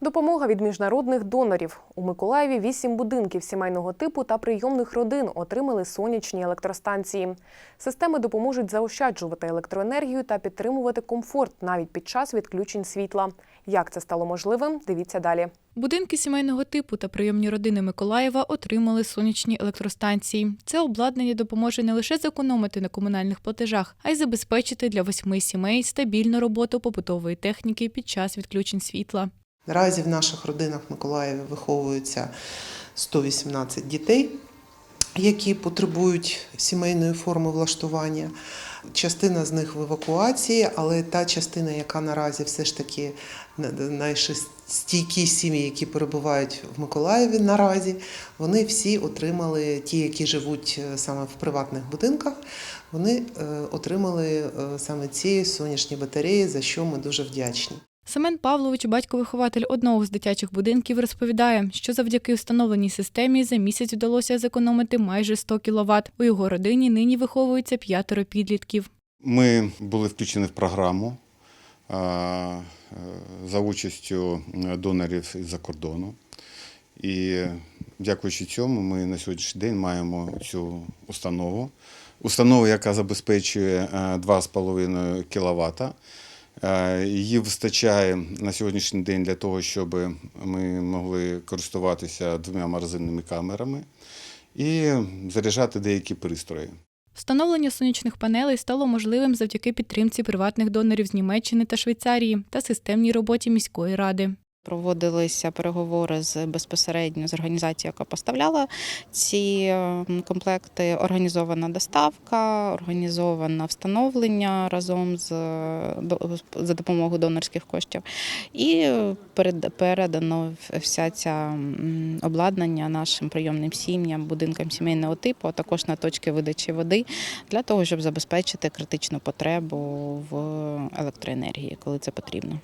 Допомога від міжнародних донорів. У Миколаєві вісім будинків сімейного типу та прийомних родин отримали сонячні електростанції. Системи допоможуть заощаджувати електроенергію та підтримувати комфорт навіть під час відключень світла. Як це стало можливим? Дивіться далі. Будинки сімейного типу та прийомні родини Миколаєва отримали сонячні електростанції. Це обладнання допоможе не лише зекономити на комунальних платежах, а й забезпечити для восьми сімей стабільну роботу побутової техніки під час відключень світла. Наразі в наших родинах в Миколаєві виховується 118 дітей, які потребують сімейної форми влаштування. Частина з них в евакуації, але та частина, яка наразі все ж таки наші стійкі сім'ї, які перебувають в Миколаєві наразі, вони всі отримали, ті, які живуть е, саме в приватних будинках, вони е, отримали е, саме ці сонячні батареї, за що ми дуже вдячні. Семен Павлович, батько-вихователь одного з дитячих будинків, розповідає, що завдяки встановленій системі за місяць вдалося зекономити майже 100 кВт. У його родині нині виховується п'ятеро підлітків. Ми були включені в програму е, е, за участю донорів з-за кордону. І дякуючи цьому, ми на сьогоднішній день маємо цю установу. Установу, яка забезпечує е, 2,5 кВт. Е, Її вистачає на сьогоднішній день для того, щоб ми могли користуватися двома морозильними камерами і заряджати деякі пристрої. Встановлення сонячних панелей стало можливим завдяки підтримці приватних донорів з Німеччини та Швейцарії та системній роботі міської ради. Проводилися переговори з безпосередньо з організацією, яка поставляла ці е, комплекти. Організована доставка, організоване встановлення разом з за допомогою донорських коштів, і перед- передано вся ця обладнання нашим прийомним сім'ям, будинкам сімейного типу, а також на точки видачі води для того, щоб забезпечити критичну потребу в електроенергії, коли це потрібно.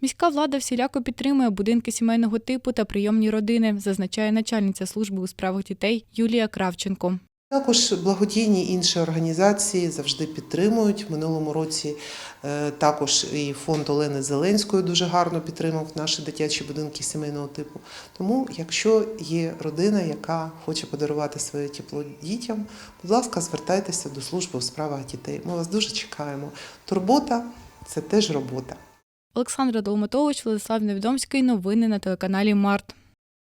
Міська влада всіляко підтримує будинки сімейного типу та прийомні родини, зазначає начальниця служби у справах дітей Юлія Кравченко. Також благодійні інші організації завжди підтримують. В минулому році е, також і фонд Олени Зеленської дуже гарно підтримав наші дитячі будинки сімейного типу. Тому, якщо є родина, яка хоче подарувати своє тепло дітям, будь ласка, звертайтеся до служби у справах дітей. Ми вас дуже чекаємо. Турбота це теж робота. Олександра Долматович, Владислав Невідомський. Новини на телеканалі Март.